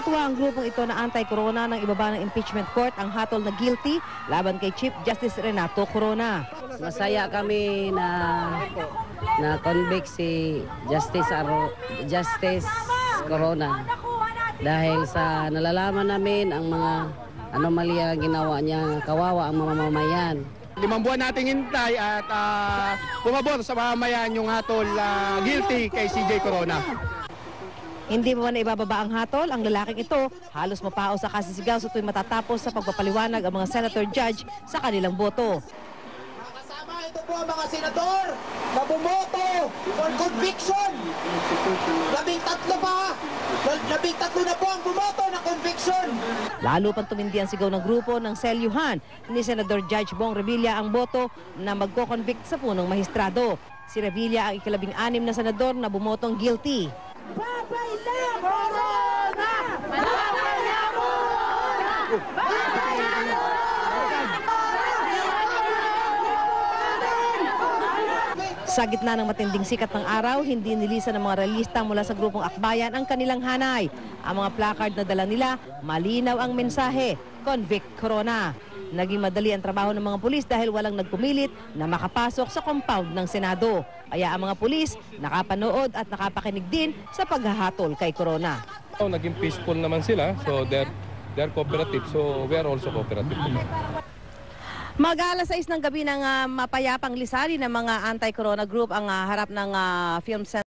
Tuwang-tuwa ang grupong ito na anti-corona ng ibaba ng impeachment court ang hatol na guilty laban kay Chief Justice Renato Corona. Masaya kami na na convict si Justice Aro, Justice Corona dahil sa nalalaman namin ang mga anomalya ginawa niya kawawa ang mamamayan. Limang buwan nating hintay at uh, pumabor sa mamamayan yung hatol ah, guilty kay CJ Corona. Hindi mo man ibababa ang hatol, ang lalaking ito halos mapao sa kasisigaw sa tuwing matatapos sa pagpapaliwanag ang mga senator judge sa kanilang boto. Kasama ito po ang mga senador na bumoto on conviction. Labing tatlo pa. Labing tatlo na po ang bumoto ng conviction. Lalo pang tumindi ang sigaw ng grupo ng selyuhan ni Senador Judge Bong Revilla ang boto na magko-convict sa punong mahistrado. Si Revilla ang ikalabing anim na senador na bumotong guilty. Sa gitna ng matinding sikat ng araw, hindi nilisan ng mga realista mula sa grupong Akbayan ang kanilang hanay. Ang mga placard na dala nila, malinaw ang mensahe, Convict Corona. Naging madali ang trabaho ng mga pulis dahil walang nagpumilit na makapasok sa compound ng Senado. Kaya ang mga pulis nakapanood at nakapakinig din sa paghahatol kay Corona. So, naging peaceful naman sila, so they're, they're cooperative, so we are also cooperative. Mag-alas 6 ng gabi ng ah, mapayapang lisari ng mga anti-corona group ang ah, harap ng ah, film center.